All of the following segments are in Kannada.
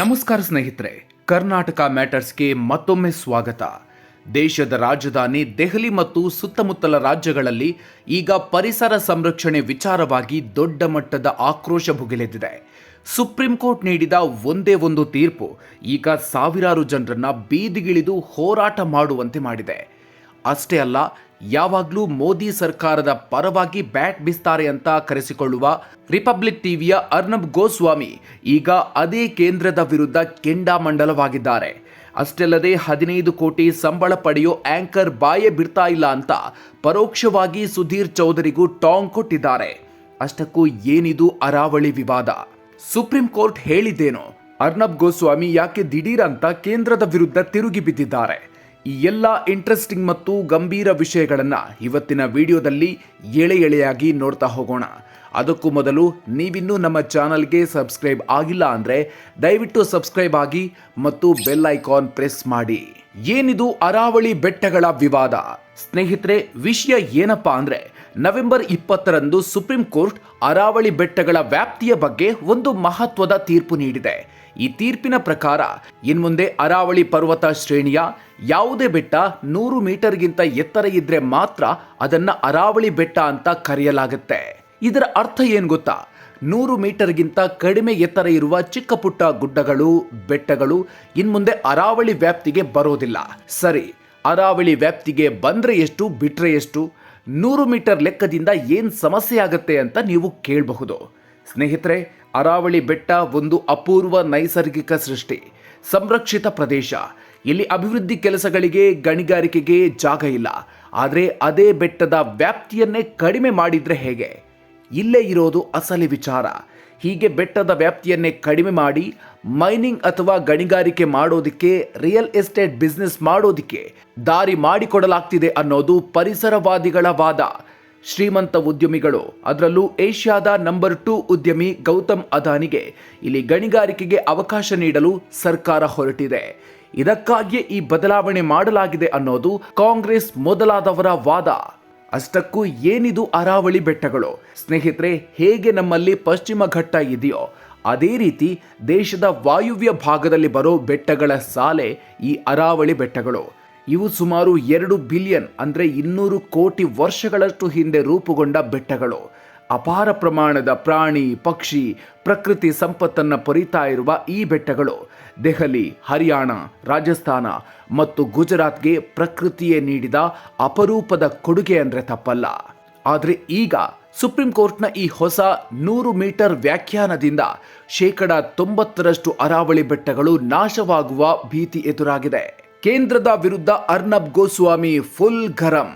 ನಮಸ್ಕಾರ ಸ್ನೇಹಿತರೆ, ಕರ್ನಾಟಕ ಮ್ಯಾಟರ್ಸ್ಗೆ ಮತ್ತೊಮ್ಮೆ ಸ್ವಾಗತ. ದೇಶದ ರಾಜಧಾನಿ ದೆಹಲಿ ಮತ್ತು ಸುತ್ತಮುತ್ತಲ ರಾಜ್ಯಗಳಲ್ಲಿ ಈಗ ಪರಿಸರ ಸಂರಕ್ಷಣೆ ವಿಚಾರವಾಗಿ ದೊಡ್ಡ ಮಟ್ಟದ ಆಕ್ರೋಶ ಭುಗಿಲೆದಿದೆ ಸುಪ್ರೀಂ ಕೋರ್ಟ್ ನೀಡಿದ ಒಂದೇ ಒಂದು ತೀರ್ಪು ಈಗ ಸಾವಿರಾರು ಜನರನ್ನ ಬೀದಿಗಿಳಿದು ಹೋರಾಟ ಮಾಡುವಂತೆ ಮಾಡಿದೆ. ಅಷ್ಟೇ ಅಲ್ಲ ಯಾವಾಗಲೂ ಮೋದಿ ಸರ್ಕಾರದ ಪರವಾಗಿ ಬ್ಯಾಟ್ ಬಿಸ್ತಾರೆ ಅಂತ ಕರೆಸಿಕೊಳ್ಳುವ ರಿಪಬ್ಲಿಕ್ ಟಿವಿಯ ಅರ್ನಬ್ ಗೋಸ್ವಾಮಿ ಈಗ ಅದೇ ಕೇಂದ್ರದ ವಿರುದ್ಧ ಕೆಂಡಾಮಂಡಲವಾಗಿದ್ದಾರೆ ಅಷ್ಟಲ್ಲದೆ ಹದಿನೈದು ಕೋಟಿ ಸಂಬಳ ಪಡೆಯೋ ಆಂಕರ್ ಬಾಯೇ ಬಿಡ್ತಾ ಇಲ್ಲ ಅಂತ ಪರೋಕ್ಷವಾಗಿ ಸುಧೀರ್ ಚೌಧರಿಗೂ ಟಾಂಗ್ ಕೊಟ್ಟಿದ್ದಾರೆ. ಅಷ್ಟಕ್ಕೂ ಏನಿದು ಅರಾವಳಿ ವಿವಾದ? ಸುಪ್ರೀಂ ಕೋರ್ಟ್ ಹೇಳಿದ್ದೇನೋ? ಅರ್ನಬ್ ಗೋಸ್ವಾಮಿ ಯಾಕೆ ದಿಢೀರ್ ಅಂತ ಕೇಂದ್ರದ ವಿರುದ್ಧ ತಿರುಗಿ ಬಿದ್ದಿದ್ದಾರೆ? ಈ ಎಲ್ಲ ಇಂಟ್ರೆಸ್ಟಿಂಗ್ ಮತ್ತು ಗಂಭೀರ ವಿಷಯಗಳನ್ನು ಇವತ್ತಿನ ವಿಡಿಯೋದಲ್ಲಿ ಎಳೆ ಎಳೆಯಾಗಿ ನೋಡ್ತಾ ಹೋಗೋಣ. ಅದಕ್ಕೂ ಮೊದಲು ನೀವಿನ್ನೂ ನಮ್ಮ ಚಾನಲ್ಗೆ ಸಬ್ಸ್ಕ್ರೈಬ್ ಆಗಿಲ್ಲ ಅಂದರೆ ದಯವಿಟ್ಟು ಸಬ್ಸ್ಕ್ರೈಬ್ ಆಗಿ ಮತ್ತು ಬೆಲ್ ಐಕಾನ್ ಪ್ರೆಸ್ ಮಾಡಿ. ಏನಿದು ಅರಾವಳಿ ಬೆಟ್ಟಗಳ ವಿವಾದ? ಸ್ನೇಹಿತರೆ, ವಿಷಯ ಏನಪ್ಪಾ ಅಂದ್ರೆ ನವೆಂಬರ್ ಇಪ್ಪತ್ತರಂದು ಸುಪ್ರೀಂ ಕೋರ್ಟ್ ಅರಾವಳಿ ಬೆಟ್ಟಗಳ ವ್ಯಾಪ್ತಿಯ ಬಗ್ಗೆ ಒಂದು ಮಹತ್ವದ ತೀರ್ಪು ನೀಡಿದೆ. ಈ ತೀರ್ಪಿನ ಪ್ರಕಾರ, ಇನ್ಮುಂದೆ ಅರಾವಳಿ ಪರ್ವತ ಶ್ರೇಣಿಯ ಯಾವುದೇ ಬೆಟ್ಟ ನೂರು ಮೀಟರ್ಗಿಂತ ಎತ್ತರ ಇದ್ರೆ ಮಾತ್ರ ಅದನ್ನ ಅರಾವಳಿ ಬೆಟ್ಟ ಅಂತ ಕರೆಯಲಾಗುತ್ತೆ. ಇದರ ಅರ್ಥ ಏನು ಗೊತ್ತಾ? ನೂರು ಮೀಟರ್ಗಿಂತ ಕಡಿಮೆ ಎತ್ತರ ಇರುವ ಚಿಕ್ಕ ಪುಟ್ಟ ಗುಡ್ಡಗಳು, ಬೆಟ್ಟಗಳು ಇನ್ಮುಂದೆ ಅರಾವಳಿ ವ್ಯಾಪ್ತಿಗೆ ಬರೋದಿಲ್ಲ. ಸರಿ, ಅರಾವಳಿ ವ್ಯಾಪ್ತಿಗೆ ಬಂದ್ರೆ ಎಷ್ಟು ಬಿಟ್ಟರೆ ಎಷ್ಟು? ನೂರು ಮೀಟರ್ ಲೆಕ್ಕದಿಂದ ಏನು ಸಮಸ್ಯೆ ಆಗುತ್ತೆ ಅಂತ ನೀವು ಕೇಳಬಹುದು. ಸ್ನೇಹಿತರೆ, ಅರಾವಳಿ ಬೆಟ್ಟ ಒಂದು ಅಪೂರ್ವ ನೈಸರ್ಗಿಕ ಸೃಷ್ಟಿ, ಸಂರಕ್ಷಿತ ಪ್ರದೇಶ. ಇಲ್ಲಿ ಅಭಿವೃದ್ಧಿ ಕೆಲಸಗಳಿಗೆ, ಗಣಿಗಾರಿಕೆಗೆ ಜಾಗ ಇಲ್ಲ. ಆದರೆ ಅದೇ ಬೆಟ್ಟದ ವ್ಯಾಪ್ತಿಯನ್ನೇ ಕಡಿಮೆ ಮಾಡಿದ್ರೆ ಹೇಗೆ? ಇಲ್ಲೇ ಇರೋದು ಅಸಲಿ ವಿಚಾರ. ಹೀಗೆ ಬೆಟ್ಟದ ವ್ಯಾಪ್ತಿಯನ್ನೇ ಕಡಿಮೆ ಮಾಡಿ, ಮೈನಿಂಗ್ ಅಥವಾ ಗಣಿಗಾರಿಕೆ ಮಾಡೋದಕ್ಕೆ, ರಿಯಲ್ ಎಸ್ಟೇಟ್ ಬಿಸ್ನೆಸ್ ಮಾಡೋದಕ್ಕೆ ದಾರಿ ಮಾಡಿಕೊಡಲಾಗ್ತಿದೆ ಅನ್ನೋದು ಪರಿಸರವಾದಿಗಳ ವಾದ. ಶ್ರೀಮಂತ ಉದ್ಯಮಿಗಳು, ಅದರಲ್ಲೂ ಏಷ್ಯಾದ ನಂಬರ್ ಟೂ ಉದ್ಯಮಿ ಗೌತಮ್ ಅದಾನಿಗೆ ಇಲ್ಲಿ ಗಣಿಗಾರಿಕೆಗೆ ಅವಕಾಶ ನೀಡಲು ಸರ್ಕಾರ ಹೊರಟಿದೆ. ಇದಕ್ಕಾಗಿಯೇ ಈ ಬದಲಾವಣೆ ಮಾಡಲಾಗಿದೆ ಅನ್ನೋದು ಕಾಂಗ್ರೆಸ್ ಮೊದಲಾದವರ ವಾದ. ಅಷ್ಟಕ್ಕೂ ಏನಿದು ಅರಾವಳಿ ಬೆಟ್ಟಗಳು? ಸ್ನೇಹಿತರೆ, ಹೇಗೆ ನಮ್ಮಲ್ಲಿ ಪಶ್ಚಿಮ ಘಟ್ಟ ಇದೆಯೋ, ಅದೇ ರೀತಿ ದೇಶದ ವಾಯುವ್ಯ ಭಾಗದಲ್ಲಿ ಬರೋ ಬೆಟ್ಟಗಳ ಸಾಲೆ ಈ ಅರಾವಳಿ ಬೆಟ್ಟಗಳು. ಇವು ಸುಮಾರು ಎರಡು ಬಿಲಿಯನ್ ಅಂದರೆ ಇನ್ನೂರು ಕೋಟಿ ವರ್ಷಗಳಷ್ಟು ಹಿಂದೆ ರೂಪುಗೊಂಡ ಬೆಟ್ಟಗಳು. ಅಪಾರ ಪ್ರಮಾಣದ ಪ್ರಾಣಿ, ಪಕ್ಷಿ, ಪ್ರಕೃತಿ ಸಂಪತ್ತನ್ನು ಪೊರಿತಾ ಇರುವ ಈ ಬೆಟ್ಟಗಳು ದೆಹಲಿ, ಹರಿಯಾಣ, ರಾಜಸ್ಥಾನ ಮತ್ತು ಗುಜರಾತ್ಗೆ ಪ್ರಕೃತಿಯೇ ನೀಡಿದ ಅಪರೂಪದ ಕೊಡುಗೆ ಅಂದರೆ ತಪ್ಪಲ್ಲ. ಆದರೆ ಈಗ ಸುಪ್ರೀಂ ಕೋರ್ಟ್ನ ಈ ಹೊಸ ನೂರು ಮೀಟರ್ ವ್ಯಾಖ್ಯಾನದಿಂದ ಶೇಕಡ ತೊಂಬತ್ತರಷ್ಟು ಅರಾವಳಿ ಬೆಟ್ಟಗಳು ನಾಶವಾಗುವ ಭೀತಿ ಎದುರಾಗಿದೆ. ಕೇಂದ್ರದ ವಿರುದ್ಧ ಅರ್ನಬ್ ಗೋಸ್ವಾಮಿ ಫುಲ್ ಗರಂ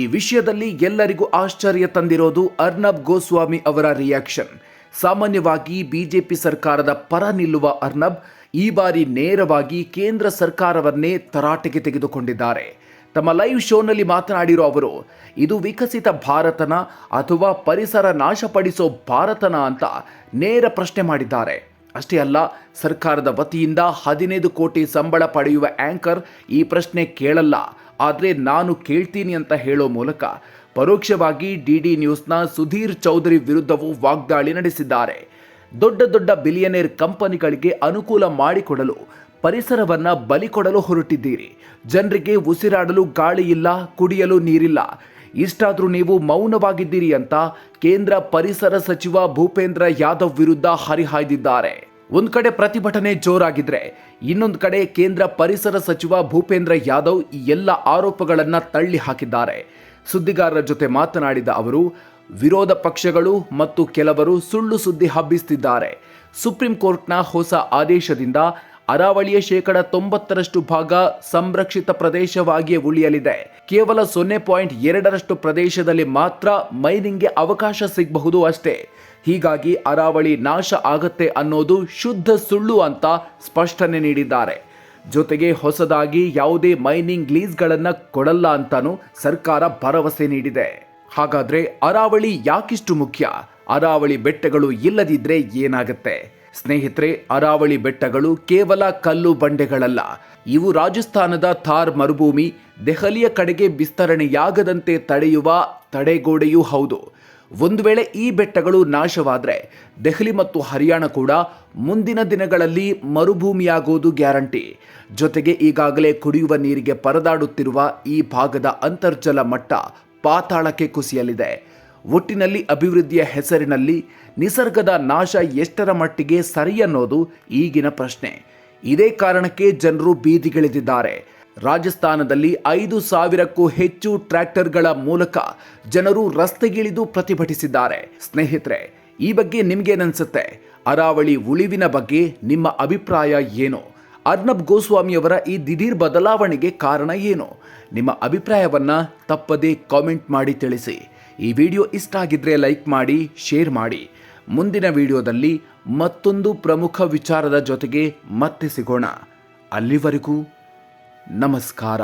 ಈ ವಿಷಯದಲ್ಲಿ ಎಲ್ಲರಿಗೂ ಆಶ್ಚರ್ಯ ತಂದಿರೋದು ಅರ್ನಬ್ ಗೋಸ್ವಾಮಿ ಅವರ ರಿಯಾಕ್ಷನ್ ಸಾಮಾನ್ಯವಾಗಿ ಬಿಜೆಪಿ ಸರ್ಕಾರದ ಪರ ನಿಲ್ಲುವ ಅರ್ನಬ್ ಈ ಬಾರಿ ನೇರವಾಗಿ ಕೇಂದ್ರ ಸರ್ಕಾರವನ್ನೇ ತರಾಟೆಗೆ ತೆಗೆದುಕೊಂಡಿದ್ದಾರೆ. ತಮ್ಮ ಲೈವ್ ಶೋನಲ್ಲಿ ಮಾತನಾಡಿರೋ ಅವರು, ಇದು ವಿಕಸಿತ ಭಾರತನ ಅಥವಾ ಪರಿಸರ ನಾಶಪಡಿಸೋ ಭಾರತನ ಅಂತ ನೇರ ಪ್ರಶ್ನೆ ಮಾಡಿದ್ದಾರೆ. ಅಷ್ಟೇ ಅಲ್ಲ, ಸರ್ಕಾರದ ವತಿಯಿಂದ ಹದಿನೈದು ಕೋಟಿ ಸಂಬಳ ಪಡೆಯುವ ಆಂಕರ್ ಈ ಪ್ರಶ್ನೆ ಕೇಳಲ್ಲ. ಆದರೆ ನಾನು ಕೇಳ್ತೀನಿ ಅಂತ ಹೇಳೋ ಮೂಲಕ ಪರೋಕ್ಷವಾಗಿ ಡಿಡಿ ನ್ಯೂಸ್ನ ಸುಧೀರ್ ಚೌಧರಿ ವಿರುದ್ಧವೂ ವಾಗ್ದಾಳಿ ನಡೆಸಿದ್ದಾರೆ. ದೊಡ್ಡ ದೊಡ್ಡ ಬಿಲಿಯನೇರ್ ಕಂಪನಿಗಳಿಗೆ ಅನುಕೂಲ ಮಾಡಿಕೊಡಲು, ಪರಿಸರವನ್ನು ಬಲಿ ಕೊಡಲು ಹೊರಟಿದ್ದೀರಿ. ಜನರಿಗೆ ಉಸಿರಾಡಲು ಗಾಳಿ ಇಲ್ಲ, ಕುಡಿಯಲು ನೀರಿಲ್ಲ. ಇಷ್ಟಾದರೂ ನೀವು ಮೌನವಾಗಿದ್ದೀರಿ ಅಂತ ಕೇಂದ್ರ ಪರಿಸರ ಸಚಿವ ಭೂಪೇಂದ್ರ ಯಾದವ್ ವಿರುದ್ಧ ಹರಿಹಾಯ್ದಿದ್ದಾರೆ. ಒಂದ್ ಕಡೆ ಪ್ರತಿಭಟನೆ ಜೋರಾಗಿದ್ರೆ, ಇನ್ನೊಂದು ಕಡೆ ಕೇಂದ್ರ ಪರಿಸರ ಸಚಿವ ಭೂಪೇಂದ್ರ ಯಾದವ್ ಈ ಎಲ್ಲ ಆರೋಪಗಳನ್ನು ತಳ್ಳಿ ಹಾಕಿದ್ದಾರೆ. ಸುದ್ದಿಗಾರರ ಜೊತೆ ಮಾತನಾಡಿದ ಅವರು, ವಿರೋಧ ಪಕ್ಷಗಳು ಮತ್ತು ಕೆಲವರು ಸುಳ್ಳು ಸುದ್ದಿ ಹಬ್ಬಿಸುತ್ತಿದ್ದಾರೆ ಸುಪ್ರೀಂ ಕೋರ್ಟ್ನ ಹೊಸ ಆದೇಶದಿಂದ ಅರಾವಳಿಯ ಶೇಕಡ ತೊಂಬತ್ತರಷ್ಟು ಭಾಗ ಸಂರಕ್ಷಿತ ಪ್ರದೇಶವಾಗಿಯೇ ಉಳಿಯಲಿದೆ. ಕೇವಲ ಸೊನ್ನೆ ಪಾಯಿಂಟ್ ಎರಡರಷ್ಟು ಪ್ರದೇಶದಲ್ಲಿ ಮಾತ್ರ ಮೈನಿಂಗ್ಗೆ ಅವಕಾಶ ಸಿಗಬಹುದು ಅಷ್ಟೇ. ಹೀಗಾಗಿ ಅರಾವಳಿ ನಾಶ ಆಗತ್ತೆ ಅನ್ನೋದು ಶುದ್ಧ ಸುಳ್ಳು ಅಂತ ಸ್ಪಷ್ಟನೆ ನೀಡಿದ್ದಾರೆ. ಜೊತೆಗೆ ಹೊಸದಾಗಿ ಯಾವುದೇ ಮೈನಿಂಗ್ ಲೀಸ್ಗಳನ್ನು ಕೊಡಲ್ಲ ಅಂತಾನೂ ಸರ್ಕಾರ ಭರವಸೆ ನೀಡಿದೆ. ಹಾಗಾದ್ರೆ ಅರಾವಳಿ ಯಾಕಿಷ್ಟು ಮುಖ್ಯ? ಅರಾವಳಿ ಬೆಟ್ಟಗಳು ಇಲ್ಲದಿದ್ದರೆ ಏನಾಗತ್ತೆ? ಸ್ನೇಹಿತರೆ, ಅರಾವಳಿ ಬೆಟ್ಟಗಳು ಕೇವಲ ಕಲ್ಲು ಬಂಡೆಗಳಲ್ಲ. ಇವು ರಾಜಸ್ಥಾನದ ಥಾರ್ ಮರುಭೂಮಿ, ದೆಹಲಿಯ ಕಡೆಗೆ ವಿಸ್ತರಣೆಯಾಗದಂತೆ ತಡೆಯುವ ತಡೆಗೋಡೆಯೂ ಹೌದು. ಒಂದು ವೇಳೆ ಈ ಬೆಟ್ಟಗಳು ನಾಶವಾದರೆ, ದೆಹಲಿ ಮತ್ತು ಹರಿಯಾಣ ಕೂಡ ಮುಂದಿನ ದಿನಗಳಲ್ಲಿ ಮರುಭೂಮಿಯಾಗುವುದು ಗ್ಯಾರಂಟಿ. ಜೊತೆಗೆ ಈಗಾಗಲೇ ಕುಡಿಯುವ ನೀರಿಗೆ ಪರದಾಡುತ್ತಿರುವ ಈ ಭಾಗದ ಅಂತರ್ಜಲ ಮಟ್ಟ ಪಾತಾಳಕ್ಕೆ ಕುಸಿಯಲಿದೆ. ಒಟ್ಟಿನಲ್ಲಿ ಅಭಿವೃದ್ಧಿಯ ಹೆಸರಿನಲ್ಲಿ ನಿಸರ್ಗದ ನಾಶ ಎಷ್ಟರ ಮಟ್ಟಿಗೆ ಸರಿ ಅನ್ನೋದು ಈಗಿನ ಪ್ರಶ್ನೆ. ಇದೇ ಕಾರಣಕ್ಕೆ ಜನರು ಬೀದಿಗಿಳಿದಿದ್ದಾರೆ. ರಾಜಸ್ಥಾನದಲ್ಲಿ ಐದು ಸಾವಿರಕ್ಕೂ ಹೆಚ್ಚು ಟ್ರ್ಯಾಕ್ಟರ್ಗಳ ಮೂಲಕ ಜನರು ರಸ್ತೆಗಿಳಿದು ಪ್ರತಿಭಟಿಸಿದ್ದಾರೆ. ಸ್ನೇಹಿತರೆ, ಈ ಬಗ್ಗೆ ನಿಮ್ಗೇನನ್ಸುತ್ತೆ? ಅರಾವಳಿ ಉಳಿವಿನ ಬಗ್ಗೆ ನಿಮ್ಮ ಅಭಿಪ್ರಾಯ ಏನು? ಅರ್ನಬ್ ಗೋಸ್ವಾಮಿಯವರ ಈ ದಿಢೀರ್ ಬದಲಾವಣೆಗೆ ಕಾರಣ ಏನು? ನಿಮ್ಮ ಅಭಿಪ್ರಾಯವನ್ನು ತಪ್ಪದೇ ಕಾಮೆಂಟ್ ಮಾಡಿ ತಿಳಿಸಿ. ಈ ವಿಡಿಯೋ ಇಷ್ಟ ಆಗಿದ್ರೆ ಲೈಕ್ ಮಾಡಿ, ಶೇರ್ ಮಾಡಿ. ಮುಂದಿನ ವಿಡಿಯೋದಲ್ಲಿ ಮತ್ತೊಂದು ಪ್ರಮುಖ ವಿಚಾರದ ಜೊತೆಗೆ ಮತ್ತೆ ಸಿಗೋಣ. ಅಲ್ಲಿವರೆಗೂ ನಮಸ್ಕಾರ.